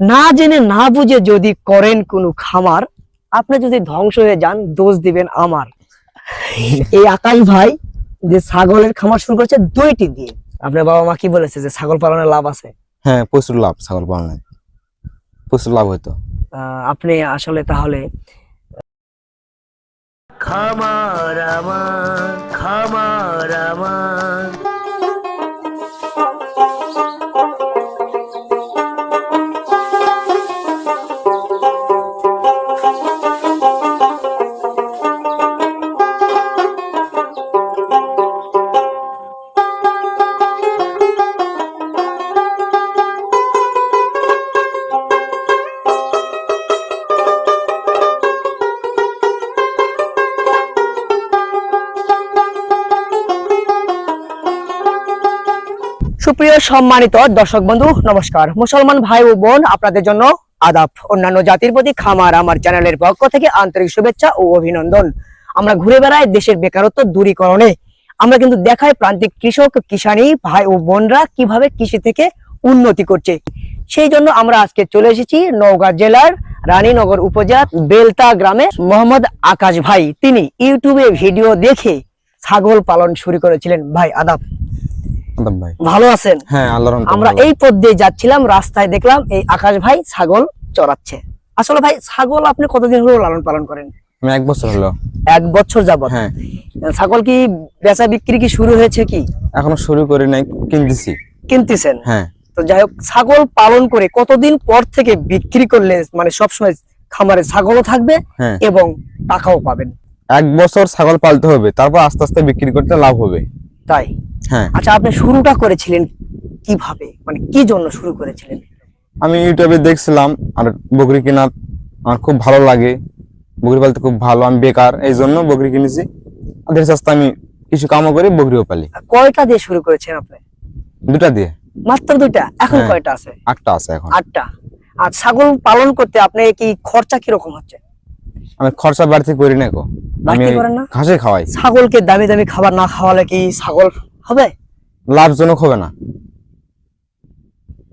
না জেনে না বুঝে যদি করেন কোনো খামার আপনি যদি ধ্বংস হয়ে যান দোষ দিবেন আমার। এই আকাশ ভাই যে ছাগলের খামার শুরু করেছে দুইটি দিয়ে। আপনার বাবা মা কি বলেছে যে ছাগল পালনের লাভ আছে? হ্যাঁ প্রচুর লাভ ছাগল পালনে। প্রচুর লাভ হইতো। আহ, আপনি আসলে তাহলে খামার আমার খামার আমার। সুপ্রিয় সম্মানিত দর্শক বন্ধু, নমস্কার। মুসলমান ভাই ও বোন, আপনাদের জন্য আদাব। অন্যান্য জাতির প্রতি খামার আমার চ্যানেলের পক্ষ থেকে আন্তরিক শুভেচ্ছা ও অভিনন্দন। আমরা ঘুরে বেড়াই দেশের বেকারত্ব দূরীকরণে। আমরা কিন্তু দেখাই প্রান্তিক কৃষক, কিষানী, ভাই ও বোনরা কীভাবে কৃষি থেকে উন্নতি করছে। সেই জন্য আমরা আজকে চলে এসেছি নওগাঁ জেলার রানীনগর উপজেলার বেলতা গ্রামে মোহাম্মদ আকাশ ভাই। তিনি ইউটিউবে ভিডিও দেখে ছাগল পালন শুরু করেছিলেন। ভাই আদাব আদাব। ভাই। ভালো আছেন? হ্যাঁ আল্লাহর আমরা। এই পথ দিয়ে যাচ্ছিলাম রাস্তায় দেখলাম এই আকাশ ভাই ছাগল চড়াচ্ছে। আসলে ভাই ছাগল আপনি কতদিন হলো লালন পালন করেন? এক বছর হলো। এক বছর যাবত? হ্যাঁ। ছাগল কি বেচা বিক্রি কি শুরু হয়েছে কি? এখনও শুরু করি নাই কিনতেছি। কিনতেছেন? হ্যাঁ। তো যাই হোক ছাগল পালন করে কতদিন পর থেকে বিক্রি করলে মানে সবসময় খামারে ছাগলও থাকবে হ্যাঁ। এবং টাকাও পাবেন? এক বছর ছাগল পালতে হবে তারপর আস্তে আস্তে বিক্রি করতে লাভ হবে। তাই? হ্যাঁ। আচ্ছা আপনি শুরুটা করেছিলেন কীভাবে? মানে কি জন্য শুরু করেছিলেন? আমি ইউটিউবে দেখছিলাম আর বকরি কেনা আমার খুব ভালো লাগে। বকরি পালতে খুব ভালো আমি বেকার এই জন্য বকরি কিনেছি। ধীরে আস্তে আমি কিছু কামও করি বকরিও পালি। কয়টা দিয়ে শুরু করেছেন আপনি? দুটা দিয়ে। মাত্র দুইটা? এখন হ্যাঁ। কয়টা আছে? আটটা আছে এখন। আটটা। আর ছাগল পালন করতে আপনি কি খরচা কীরকম হচ্ছে? আমি খরচা বাড়তি করি না গো। আমি বাড়তি করেন না? ঘাসে খাওয়াই। ছাগলকে দামি দামি খাবার না খাওয়ালে কি ছাগল হবে? লাভজনক হবে না।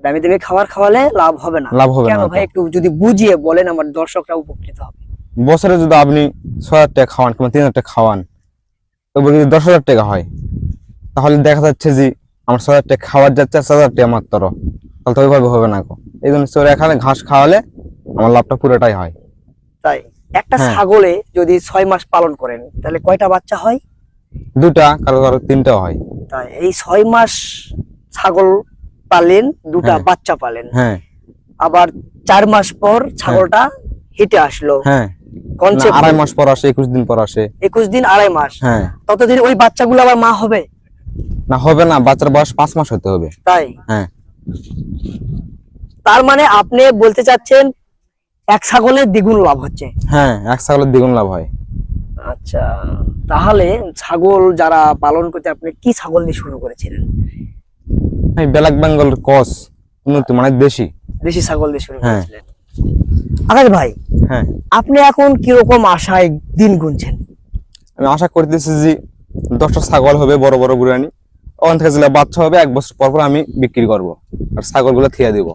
দামি দামি খাবার খাওয়ালে লাভ হবে না। লাভ হবে কেন না ভাই একটু যদি বুঝিয়ে বলেন আমার দর্শকরা উপকৃত হবে। বছরে যদি আপনি ছয় হাজার টাকা খাওয়ান কিংবা তিন হাজার টাকা খাওয়ান তবে যদি দশ হাজার টাকা হয় তাহলে দেখা যাচ্ছে যে আমার ছয় হাজার টাকা খাওয়ার যাচ্ছে চার হাজার টাকা মাত্র। তাহলে তো ওইভাবে হবে না গো। এই জন্য চোরে এখানে ঘাস খাওয়ালে আমার লাভটা পুরোটাই হয়। তাই? একটা হ্যাঁ। ছাগলে যদি ছয় মাস পালন করেন তাহলে কয়টা বাচ্চা হয়? দুটা কারও কারও তিনটাও হয়। তাই এই ছয় মাস ছাগল পালেন দুটা হ্যাঁ। বাচ্চা পালেন। হ্যাঁ। আবার চার মাস পর ছাগলটা হেঁটে আসলো। হ্যাঁ। কনসেপ্ট আড়াই মাস পর আসে একুশ দিন পর আসে। একুশ দিন আড়াই মাস। হ্যাঁ। ততদিন ওই বাচ্চাগুলো আবার মা হবে? না হবে না বাচ্চার বয়স পাঁচ মাস হতে হবে। তাই? হ্যাঁ। তার মানে আপনি বলতে চাচ্ছেন এক ছাগলের দ্বিগুণ লাভ হচ্ছে। হ্যাঁ এক ছাগলের দ্বিগুণ লাভ হয়। আচ্ছা তাহলে ছাগল যারা পালন করতে আপনি কি ছাগল দিয়ে শুরু করেছিলেন? এই ব্ল্যাক বেঙ্গল কস উন্নত মানে দেশি। দেশি ছাগল দিয়ে শুরু হ্যাঁ। করেছিলেন। আকাশ ভাই হ্যাঁ। আপনি এখন কীরকম আশায় দিন গুনছেন? আমি আশা করতেছি যে দশটা ছাগল হবে বড় বড় বুড়ানি। ওখান থেকে যেগুলো বাচ্চা হবে এক বছর পর পর আমি বিক্রি করব। আর ছাগলগুলো থিয়া দিব।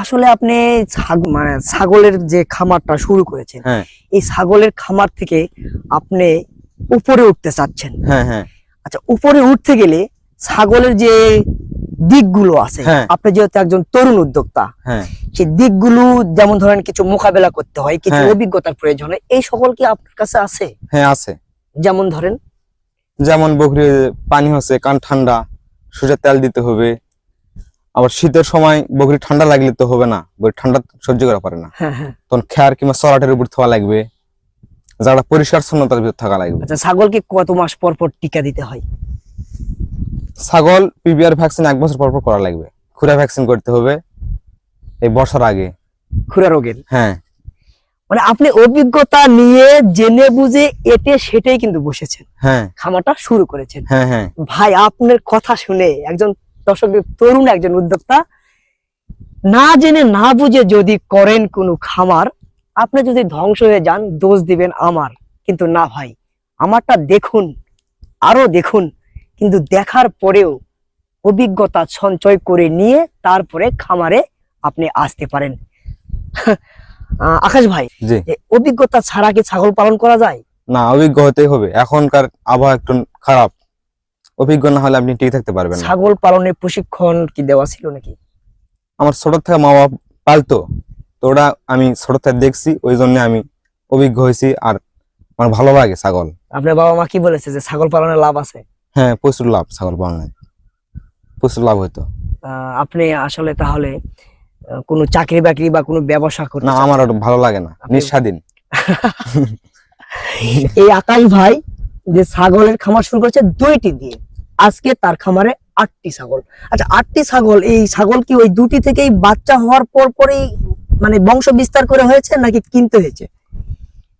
আসলে আপনি মানে ছাগলের যে খামারটা শুরু করেছেন হ্যাঁ। এই ছাগলের খামার থেকে আপনি উপরে উঠতে চাচ্ছেন। হ্যাঁ হ্যাঁ। আচ্ছা উপরে উঠতে গেলে ছাগলের যে দিকগুলো আছে। আপনি যেহেতু একজন তরুণ উদ্যোক্তা হ্যাঁ। সেই দিকগুলো যেমন ধরেন কিছু মোকাবেলা করতে হয় কিছু। অভিজ্ঞতার প্রয়োজন হয় এই সকল কি আপনার কাছে আছে? হ্যাঁ আছে। যেমন ধরেন? যেমন বকরি পানি হচ্ছে কান ঠান্ডা সূর্যের তেল দিতে হবে আবার শীতের সময় বকরি ঠান্ডা লাগলে তো হবে না বকরি ঠান্ডা সহ্য করা পারে না। হ্যাঁ হ্যাঁ। তখন খেয়ার কিংবা সরাটের উপর থাকা লাগবে যারা পরিষ্কার শূন্যতার ভিতর থাকা লাগবে। আচ্ছা ছাগলকে কত মাস পর পর টিকা দিতে হয়? ছাগল পিবিআর ভ্যাকসিন এক বছর পর পর করা লাগবে। খুরা ভ্যাকসিন করতে হবে এই বর্ষার আগে। খুরা রোগের? হ্যাঁ। মানে আপনি অভিজ্ঞতা নিয়ে জেনে বুঝে এটে সেটাই কিন্তু বসেছেন। হ্যাঁ। খামারটা শুরু করেছেন। হ্যাঁ হ্যাঁ। ভাই আপনার কথা শুনে একজন দর্শক তরুণ একজন উদ্যোক্তা। না জেনে না বুঝে যদি করেন কোনো খামার আপনি যদি ধ্বংস হয়ে যান দোষ দিবেন আমার। কিন্তু না ভাই আমারটা দেখুন আরও দেখুন। কিন্তু দেখার পরেও অভিজ্ঞতা সঞ্চয় করে নিয়ে তারপরে খামারে আপনি আসতে পারেন। আকাশ ভাই অভিজ্ঞতা ছাড়া কি ছাগল পালন করা যায়? না অভিজ্ঞ হতেই হবে। এখনকার আবহাওয়া একটু খারাপ। অভিজ্ঞ না হলে আপনি টিকে থাকতে পারবেন না। ছাগল পালনের প্রশিক্ষণ কি দেওয়া ছিল নাকি? আমার ছোট থেকে মা বাবা পালতো তো ওরা আমি ছোট থেকে দেখছি ওই জন্য আমি অভিজ্ঞ হয়েছি আর আমার ভালো লাগে ছাগল। আপনার বাবা মা কি বলেছে যে ছাগল পালনের লাভ আছে? হ্যাঁ প্রচুর লাভ ছাগল পালনে। প্রচুর লাভ হইতো। আপনি আসলে তাহলে কোনো চাকরি বাকরি বা কোনো ব্যবসা করতে না আমার ওটা ভালো লাগে না নিঃস্বাধীন। এই আকাশ ভাই যে ছাগলের খামার শুরু করেছে দুইটি দিয়ে। আজকে তার খামারে আটটি ছাগল। আচ্ছা আটটি ছাগল এই ছাগল কি ওই দুটি থেকেই বাচ্চা হওয়ার পর পরেই মানে বংশ বিস্তার করে হয়েছে নাকি কিনতে হয়েছে?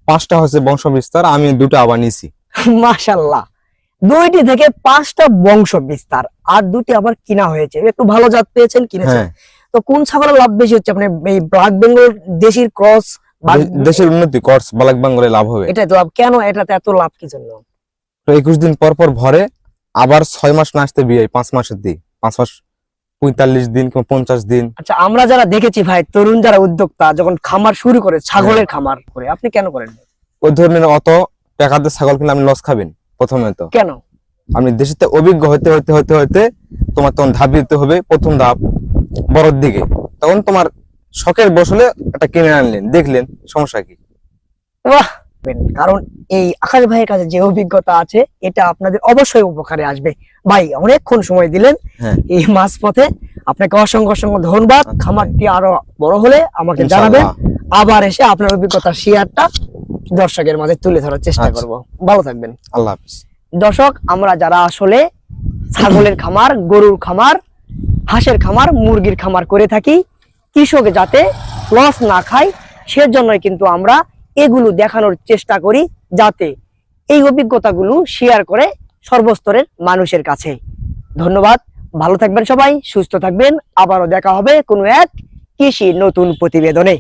পাঁচটা হচ্ছে বংশ বিস্তার আমি দুটো আবার নিছি। মাশাল্লাহ। দুইটি থেকে পাঁচটা বংশ বিস্তার আর দুটি আবার কিনা হয়েছে। একটু ভালো জাত পেয়েছেন কিনেছেন। হ্যাঁ। তো কোন ছাগলের লাভ বেশি হচ্ছে? আপনি এই ব্ল্যাক বেঙ্গল দেশির ক্রস দেশের উন্নতি করস বালাক বাঙ্গলে লাভ হবে। এটা তো লাভ। কেন এটাতে এত লাভ? কি জন্য? তো একুশ দিন পর পর ভরে আবার ছয় মাস না আসতে বিয়ে পাঁচ মাসের দিই পাঁচ মাস পঁয়তাল্লিশ দিন কিংবা পঞ্চাশ দিন। আচ্ছা আমরা যারা দেখেছি ভাই তরুণ যারা উদ্যোক্তা যখন খামার শুরু করে ছাগলের খামার করে আপনি কেন করেন? ওই ধরনের অত টাকাতে ছাগল কিনলে আপনি লস খাবেন প্রথমে তো। কেন? আপনি দেশেতে অভিজ্ঞ হতে হতে হতে হতে তোমার তখন ধাপ দিতে হবে প্রথম ধাপ বড়র দিকে। তখন তোমার শখের বসলে একটা কিনে আনলেন দেখলেন সমস্যা কি? বাহ! কারণ এই আকাশ ভাইয়ের কাছে যে অভিজ্ঞতা আছে এটা আপনাদের অবশ্যই উপকারে আসবে। ভাই অনেকক্ষণ সময় দিলেন হ্যাঁ। এই মাঝ পথে আপনাকে অসংখ্য অসংখ্য ধন্যবাদ। আচ্ছা, খামারটি আরও বড় হলে আমাকে জানাবেন। আবার এসে আপনার অভিজ্ঞতা শেয়ারটা দর্শকের মাঝে তুলে ধরার চেষ্টা আচ্ছা। করব। ভালো থাকবেন। আল্লাহ হাফিজ। দর্শক আমরা যারা আসলে ছাগলের খামার গরুর খামার হাঁসের খামার মুরগির খামার করে থাকি কৃষক যাতে লস না খায় সেজন্যই কিন্তু আমরা এগুলো দেখানোর চেষ্টা করি যাতে এই অভিজ্ঞতাগুলো শেয়ার করে সর্বস্তরের মানুষের কাছে। ধন্যবাদ। ভালো থাকবেন সবাই, সুস্থ থাকবেন। আবারও দেখা হবে কোনো এক কৃষি নতুন প্রতিবেদনে।